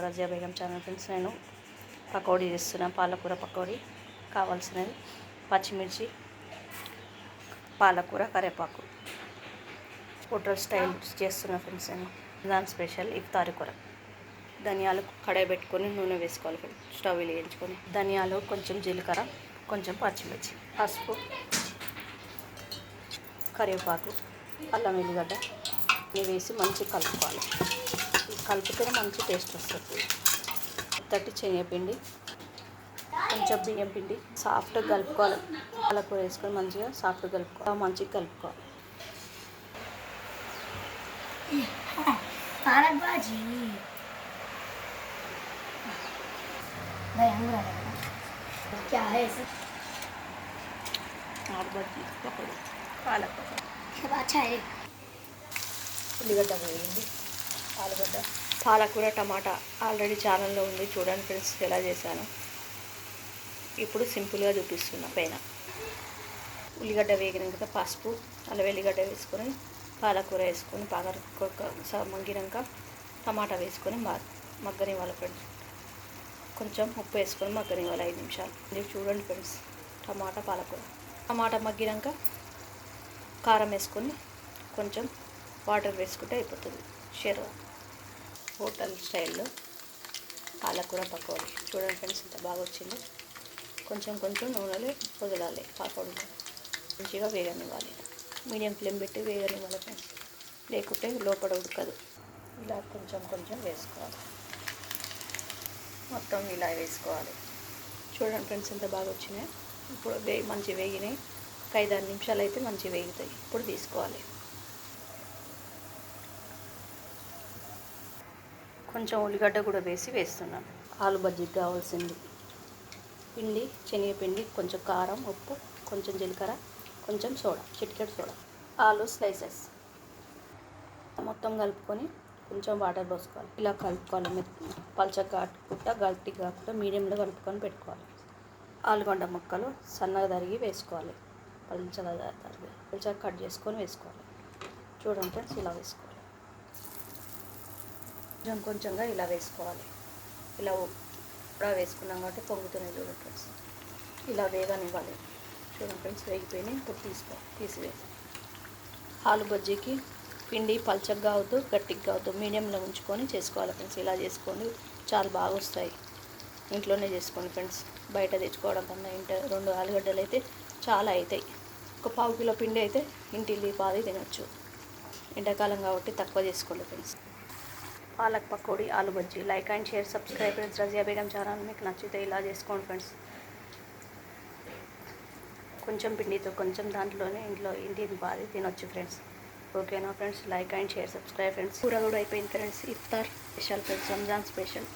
Razia Begum channel friends నేను పకోడీ చేస్తున్నాను పాలకూర పకోడీ. కావాల్సినవి పచ్చిమిర్చి పాలకూర కరివేపాకు హోటల్ స్టైల్ చేస్తున్నా ఫ్రెండ్స్ నేను. దాని స్పెషల్ ఇఫ్తారి కూర. ధనియాలు కడాయి పెట్టుకొని నూనె వేసుకోవాలి ఫ్రెండ్స్ స్టవ్ వెలిగించుకొని. ధనియాలు కొంచెం జీలకర్ర కొంచెం పచ్చిమిర్చి పసుపు కరివేపాకు అల్లం వెల్లిగడ్డ ఇవి వేసి మంచిగా కలుపుకోవాలి. కలిపితేనే మంచి టేస్ట్ వస్తుంది తట్టి శనగపిండి కొంచెం బియ్యం పిండి సాఫ్ట్గా కలుపుకోవాలి పాలకూర వేసుకొని మంచిగా సాఫ్ట్గా కలుపుకోవాలి మంచిగా కలుపుకోవాలి पालक भाजी भाई अंगूर आ गया क्या है इसे ఆరుబజ్జి పకోడీ పాలక్ పకోడీ सब अच्छा है ఉల్లిగడ్డ వేయండి ఆలుగడ్డ పాలకూర టమాటా ఆల్రెడీ ఛానల్లో ఉంది. చూడండి ఫ్రెండ్స్ ఎలా చేశాను. ఇప్పుడు సింపుల్గా చూపిస్తున్నా పైన. ఉల్లిగడ్డ వేగినాక పసుపు అలా వెల్లిగడ్డ వేసుకొని పాలకూర వేసుకొని బాగా స- మగ్గినాక టమాటా వేసుకొని మగ్గనివ్వాలి ఫ్రెండ్స్. కొంచెం ఉప్పు వేసుకొని మగ్గనివ్వాలి ఐదు నిమిషాలు. ఇది చూడండి ఫ్రెండ్స్ టమాటా పాలకూర. టమాటా మగ్గినాక కారం వేసుకొని కొంచెం వాటర్ వేసుకుంటే అయిపోతుంది. షెర్వా హోటల్ స్టైల్లో పాలకూర పకోడీ. చూడండి ఫ్రెండ్స్ ఎంత బాగా వచ్చిందో. కొంచెం కొంచెం నూనెలు వదలాలి పకోడీలో మంచిగా వేగనివ్వాలి. మీడియం ఫ్లేమ్ పెట్టి వేగనివ్వాలి ఫ్రెండ్స్. లేకుంటే లోపల ఉడకదు. ఇలా కొంచెం కొంచెం వేసుకోవాలి. మొత్తం ఇలా వేసుకోవాలి. చూడండి ఫ్రెండ్స్ ఎంత బాగా వచ్చినాయి. ఇప్పుడు వే మంచి వేగినాయి. ఒక ఐదు ఆరు నిమిషాలు అయితే మంచి వేగుతాయి. ఇప్పుడు తీసుకోవాలి. కొంచెం ఉల్లిగడ్డ కూడా వేసి వేస్తున్నాను. ఆలు బజ్జీకి కావాల్సింది. పిండి శనగపిండి కొంచెం కారం ఉప్పు కొంచెం జీలకర్ర కొంచెం సోడా చిటికెట్ సోడా ఆలు స్లైసెస్. మొత్తం కలుపుకొని కొంచెం వాటర్ పోసుకోవాలి. ఇలా కలుపుకోవాలి. మెత్త కాకుండా గట్టి కాకుండా మీడియంలో కలుపుకొని పెట్టుకోవాలి. ఆలుగడ్డ ముక్కలు సన్నగా తరిగి వేసుకోవాలి. పల్చగా తరిగి పల్చగా కట్ చేసుకొని వేసుకోవాలి. చూడండి ఫ్రెండ్స్ ఇలా వేసుకోవాలి. కొంచెం కొంచెంగా ఇలా వేసుకోవాలి. ఇలా కూడా వేసుకున్నాం కాబట్టి పొంగుతున్నాయి చూడండి ఫ్రెండ్స్. ఇలా వేగనివ్వాలి. చూడండి ఫ్రెండ్స్ వేగిపోయినాయి. ఇప్పుడు తీసుకో తీసివేసి ఆలు బజ్జీకి పిండి పల్చగా అవద్దు గట్టిగా అవద్దు. మీడియంలో ఉంచుకొని చేసుకోవాలి ఫ్రెండ్స్. ఇలా చేసుకోండి చాలా బాగా వస్తాయి. ఇంట్లోనే చేసుకోండి ఫ్రెండ్స్. బయట తెచ్చుకోవడం కన్నా ఇంట రెండు ఆలుగడ్డలు అయితే చాలా అవుతాయి. ఒక పావు కిలో పిండి అయితే ఇంటిల్లి పాది తినచ్చు. ఎండాకాలం కాబట్టి తక్కువ చేసుకోండి friends. Palak pakodi aloo bajji. Like and share subscribe friends Raziya Begum channel మీకు నచ్చితే ఇలా చేసుకోండి ఫ్రెండ్స్ కొంచెం పిండితో కొంచెం దాంట్లోనే ఇంట్లో ఇంటిని పాది తినొచ్చు ఫ్రెండ్స్ ఓకేనా friends like and share subscribe friends కూర కూడా అయిపోయింది friends iftar special friends Ramzan special.